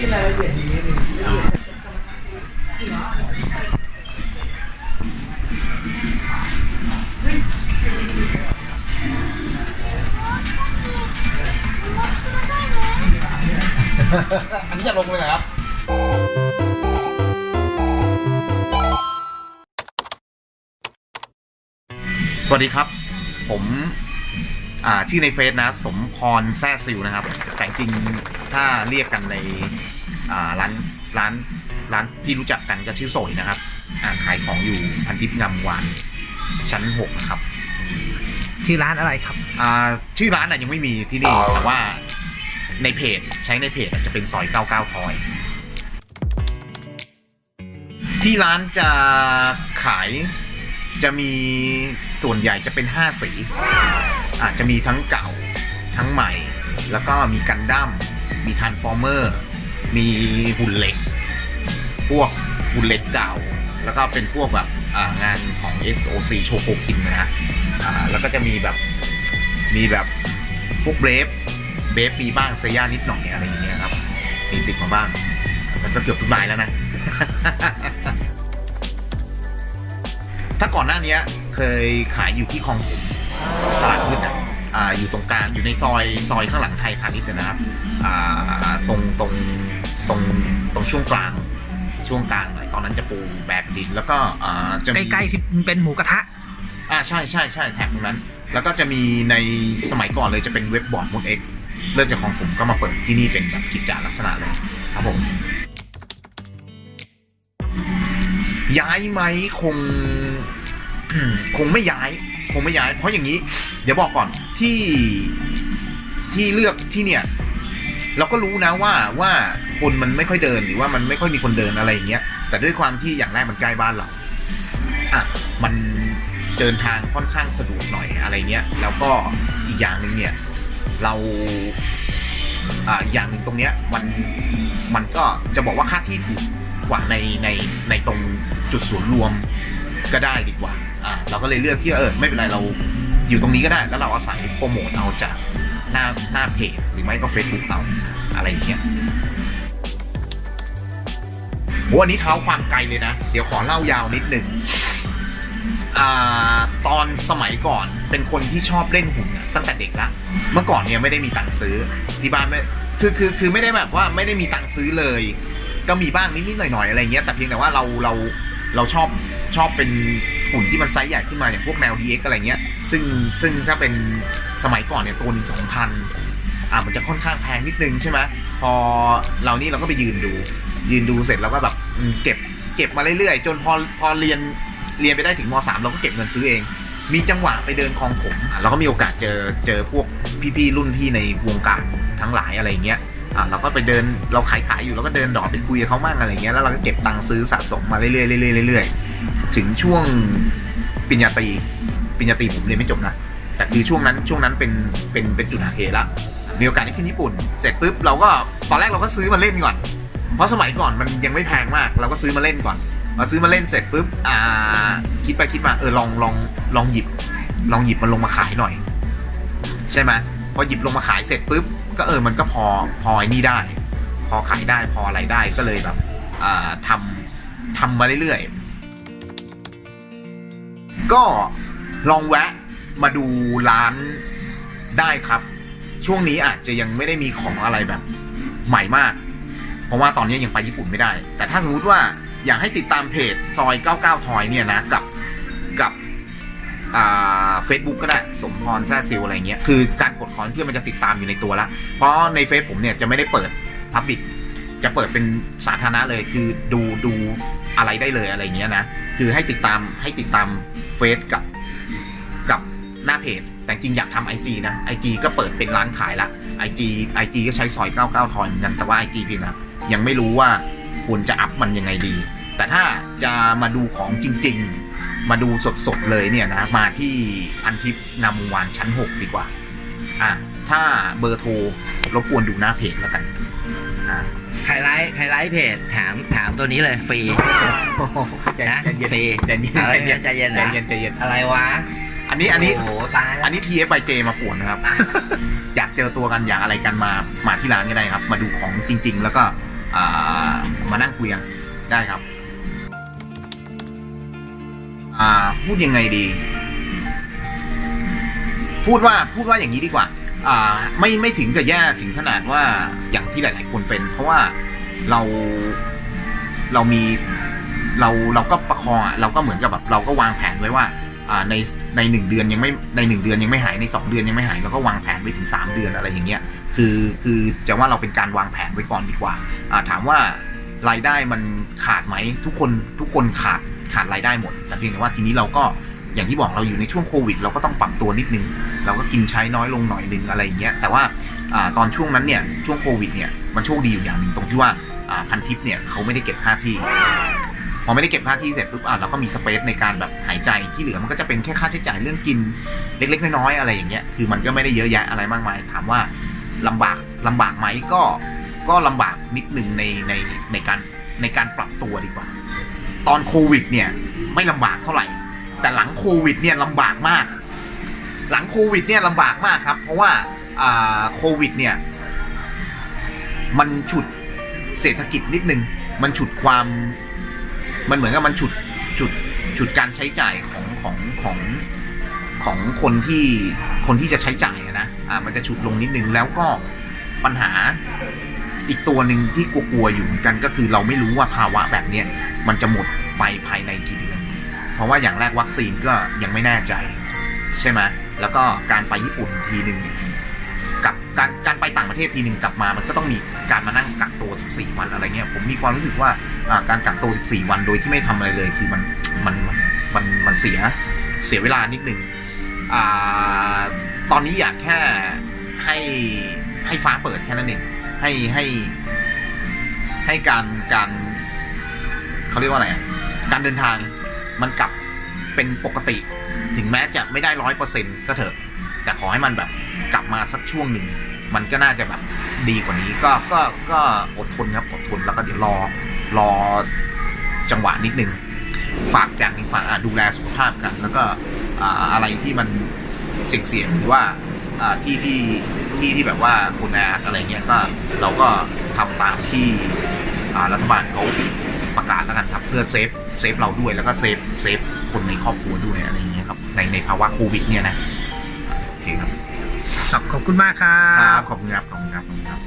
อันนี้จะลงเลยเหรอครับสวัสดีครับ ผมอ่าชื่อในเฟซนะ สมพรแซ่ซิวนะครับแต่จริง ถ้าเรียกกันในอ่าร้านร้านร้านที่รู้จักกันก็ชื่อโสยนะครับอ่าขายของอยู่พันทิพย์งามวานชั้นหกนะครับ ชื่อร้านอะไรครับอ่าชื่อร้านอะยังไม่มีที่นี่แต่ว่าในเพจใช้ในเพจอะจะเป็นซอย 99ทอย ที่ร้านจะขายจะมีส่วนใหญ่จะเป็น 5 สีอาจจะมีทั้งเก่าทั้งใหม่ แล้วก็มีกันดั้ม มีทันฟอร์เมอร์ มีหุ่นเหล็ก พวกหุ่นเหล็กเก่า แล้วก็เป็นพวกแบบงานของ SOC โชโคคินนะฮะแล้วก็จะมีแบบมีแบบพวกเบรฟเบรฟมีบ้างเซย่านิดหน่อยอะไรอย่างเงี้ยครับมีติดมาบ้าง มันก็เกือบทุกรายแล้วนะ ถ้าก่อนหน้านี้เคยขายอยู่ที่คลองผม อ่าอยู่ตรงกลางอยู่ในซอยซอยข้างหลังไทยพาณิชย์นะครับอ่าตรงตรงตรงตรงช่วงกลางช่วงกลางหน่อยตอนนั้นจะปูแบบดินแล้วก็อ่าจะใกมีล้ๆที่เป็นหมูกระทะอ่าใช่ใช่ใช่แท็กตรงนั้น แล้วก็จะมีในสมัยก่อนเลยจะเป็นเว็บบอร์ดมดเอ็กเริ่มจากของผมก็มาเปิดที่นี่เป็นแบบกิจจาลักษณะเลยครับผมย้ายไหมคง คงไม่ย้าย คงไม่ย้าย เพราะอย่างนี้ เดี๋ยวบอกก่อนที่ที่เลือกที่เนี่ย เราก็รู้นะว่าว่าคนมันไม่ค่อยเดินหรือว่ามันไม่ค่อยมีคนเดินอะไรอย่างเงี้ย แต่ด้วยความที่อย่างแรกมันใกล้บ้านเราอะมันเดินทางค่อนข้างสะดวกหน่อยอะไรเงี้ย แล้วก็อีกอย่างหนึ่งเนี่ย เราอ่าอย่างหนึ่งตรงเนี้ยมันมันก็จะบอกว่าค่าที่ถูกกว่าในในในตรงจุดศูนย์รวม ก็ได้ดีกว่าอ่า เราก็เลยเลือกที่เออไม่เป็นไรเราอยู่ตรงนี้ก็ได้ แล้วเราอาศัยโปรโมทเอาจากหน้าหน้าเพจหรือไม่ก็ Facebook เอาอะไรอย่างเงี้ยโหอันนี้เท้าความไกลเลยนะ เดี๋ยวขอเล่ายาวนิดหนึ่งอ่าตอนสมัยก่อนเป็นคนที่ชอบเล่นหุ่นอะตั้งแต่เด็กละเมื่อก่อนเนี่ยไม่ได้มีตังค์ซื้อที่บ้านไม่คือคือคือไม่ได้แบบว่าไม่ได้มีตังค์ซื้อเลย ก็มีบ้างนิดๆหน่อยๆอะไรเงี้ยแต่เพียงแต่ว่าเราเรา เราชอบชอบเป็นหุ่นที่มันไซส์ใหญ่ขึ้นมาอย่างพวกแนว DX อะไรเงี้ย ซึ่งซึ่งถ้าเป็นสมัยก่อนเนี่ยตัวหนึ่งสองพันอ่ามันจะค่อนข้างแพงนิดนึงใช่ไหมพอเรานี่เราก็ไปยืนดู ยืนดูเสร็จแล้วก็แบบเก็บเก็บมาเรื่อยๆ จนพอพอเรียนเรียนไปได้ถึงมสามเราก็เก็บเงินซื้อเอง มีจังหวะไปเดินคลองผมอะเราก็มีโอกาสเจอเจอพวกพี่ๆรุ่นพี่ในวงการทั้งหลายอะไรเงี้ย อะเราก็ไปเดินเราขายขายอยู่เราก็เดินดอดไปคุยกับเขามั่งอะไรเงี้ยแล้วเราก็เก็บตังค์ซื้อสะสมมาเรื่อยๆเรื่อยๆเรื่อยๆถึงช่วงปริญญาตรีปริญญาตรีผมเรียนไม่จบนะแต่คือช่วงนั้นช่วงนั้นเป็นเป็นเป็นจุดหักเหละมีโอกาสได้ขึ้นญี่ปุ่น เสร็จปุ๊บเราก็ตอนแรกเราก็ซื้อมาเล่นก่อน เพราะสมัยก่อนมันยังไม่แพงมาก เราก็ซื้อมาเล่นก่อนมาซื้อมาเล่นเสร็จปุ๊บอ่าคิดไปคิดมาเออลองลองลองหยิบ ลองหยิบมันลงมาขายหน่อย ใช่ไหมพอหยิบลงมาขายเสร็จปุ๊บ ก็เออมันก็พอพอไอ้นี่ได้ พอขายได้พออะไรได้ก็เลยแบบทำทำมาเรื่อยๆ ก็ลองแวะมาดูร้านได้ครับ ช่วงนี้อาจจะยังไม่ได้มีของอะไรแบบ ใหม่มาก เพราะว่าตอนนี้ยังไปญี่ปุ่นไม่ได้ แต่ถ้าสมมุติว่าอยากให้ติดตามเพจซอย 99 ทอยเนี่ยนะ กับกับ เฟซบุ๊กก็ได้สมพรแซ่ซิลอะไรเงี้ยคือการกดคอนเพื่อนมันจะติดตามอยู่ในตัวละเพราะในเฟซผมเนี่ยจะไม่ได้เปิดพับบิกจะเปิดเป็นสาธารณะเลยคือดูดูอะไรได้เลยอะไรเงี้ยนะคือให้ติดตามให้ติดตามเฟซกับกับหน้าเพจ แต่จริงอยากทำไอจีนะไอจีก็เปิดเป็นร้านขายละไอจีไอจีก็ใช้ซอย 99 ทอยเหมือนกันแต่ว่าไอจีพียงนะยังไม่รู้ว่าควรจะอัพมันยังไงดี แต่ถ้าจะมาดูของจริง ๆ มาดูสดๆเลยเนี่ยนะ มาที่พันทิพย์นามวานชั้น 6 ดีกว่า อะ ถ้าเบอร์โทรรบกวนดูหน้าเพจแล้วกัน อ่าใครไลฟ์ใครไลฟ์เพจถามถามตัวนี้เลยฟรีใจนะใจเย็นฟรีใจเย็นอะไรใจเย็นใจเย็นใจนะเย็นใจเย็นอะไรวะ อันนี้อันนี้โอ้โหตายแล้วอันนี้ TF by J มาป่วนนะครับตายแล้วอยากเจอตัวกันอยากอะไรกันมามาที่ร้านก็ได้ครับ มาดูของจริง ๆ แล้วก็อ่ามานั่งคุยกันได้ครับ อ่าพูดยังไงดี พูดว่าพูดว่าอย่างนี้ดีกว่า อ่า ไม่ไม่ถึงกับแย่ถึงขนาดว่าอย่างที่หลาย ๆ คนเป็น เพราะว่าเราเรามีเราเราก็ประคองอะเราก็เหมือนกับแบบเราก็วางแผนไว้ว่าอ่าในในหนึ่งเดือนยังไม่ในหนึ่งเดือนยังไม่หายในสองเดือนยังไม่หายเราก็วางแผนไว้ถึงสามเดือนอะไรอย่างเงี้ยคือคือจะว่าเราเป็นการวางแผนไว้ก่อนดีกว่าอ่าถามว่ารายได้มันขาดไหมทุกคนทุกคนขาด ขาดรายได้หมด แต่เพียงแต่ว่าทีนี้เราก็อย่างที่บอกเราอยู่ในช่วงโควิด เราก็ต้องปรับตัวนิดนึง เราก็กินใช้น้อยลงหน่อยนึงอะไรอย่างเงี้ย แต่ว่าอตอนช่วงนั้นเนี่ยช่วงโควิดเนี่ยมันโชคดีอยู่อย่างหนึ่งตรงที่ว่าพันทิปเนี่ยเขาไม่ได้เก็บค่าที่ พอไม่ได้เก็บค่าที่เสร็จปุ๊บอะเราก็มีสเปซในการแบบหายใจที่เหลือมันก็จะเป็นแค่ค่าใช้จ่ายเรื่องกินเล็ก ๆ น้อยๆอะไรอย่างเงี้ยคือมันก็ไม่ได้เยอะแยะอะไรมากมาย ถามว่าลำบากลำบากไหมก็ก็ลำบากนิดหนึ่งในในในการในการปรับตัวดีกว่า ตอนโควิดเนี่ยไม่ลำบากเท่าไหร่ แต่หลังโควิดเนี่ยลำบากมาก หลังโควิดเนี่ยลำบากมากครับ เพราะว่าโควิดเนี่ยมันฉุดเศรษฐกิจนิดนึง มันฉุดความมันเหมือนกับมันฉุดฉุดฉุดการใช้จ่ายของของของของคนที่คนที่จะใช้จ่ายนะอ่ามันจะฉุดลงนิดนึงแล้วก็ปัญหาอีกตัวหนึ่งที่กลัวๆอยู่เหมือนกันก็คือเราไม่รู้ว่าภาวะแบบเนี้ย มันจะหมดไปภายในกี่เดือน เพราะว่าอย่างแรกวัคซีนก็ยังไม่แน่ใจ ใช่ไหมแล้วก็การไปญี่ปุ่นทีหนึ่งกับการการไปต่างประเทศทีหนึ่งกลับมา มันก็ต้องมีการมานั่งกักตัว 14 วันอะไรเงี้ยผมมีความรู้สึกว่าการกักตัว 14 วันโดยที่ไม่ทำอะไรเลยคือมันมันมันมันเสียเสียเวลานิดนึงอตอนนี้อยากแค่ให้ให้ฟ้าเปิดแค่นั้นเองให้ให้ให้การการ เขาเรียกว่าอะไรอะการเดินทางมันกลับเป็นปกติ ถึงแม้จะไม่ได้ร้อยเปอร์เซ็นต์ก็เถอะ แต่ขอให้มันแบบกลับมาสักช่วงหนึ่ง มันก็น่าจะแบบดีกว่านี้ก็ก็ก็อดทนครับอดทนแล้วก็เดี๋ยวรอรอจังหวะนิดนึง ฝากอย่างนึงฝากดูแลสุขภาพกัน แล้วก็อ่าอะไรที่มันเสี่ยงๆหรือว่าที่ที่ที่ที่แบบว่าคุณอาอะไรเงี้ยก็เราก็ทำตามที่รัฐบาลเขา ประกาศแล้วกันครับ เพื่อเซฟเซฟเราด้วยแล้วก็เซฟเซฟคนในครอบครัวด้วยอะไรอย่างเงี้ยครับในในภาวะโควิดเนี่ยนะโอเคครับ ขอบขอบคุณมากครัครับบขอบคุณครับขอบคุณครับขอบคุณครับ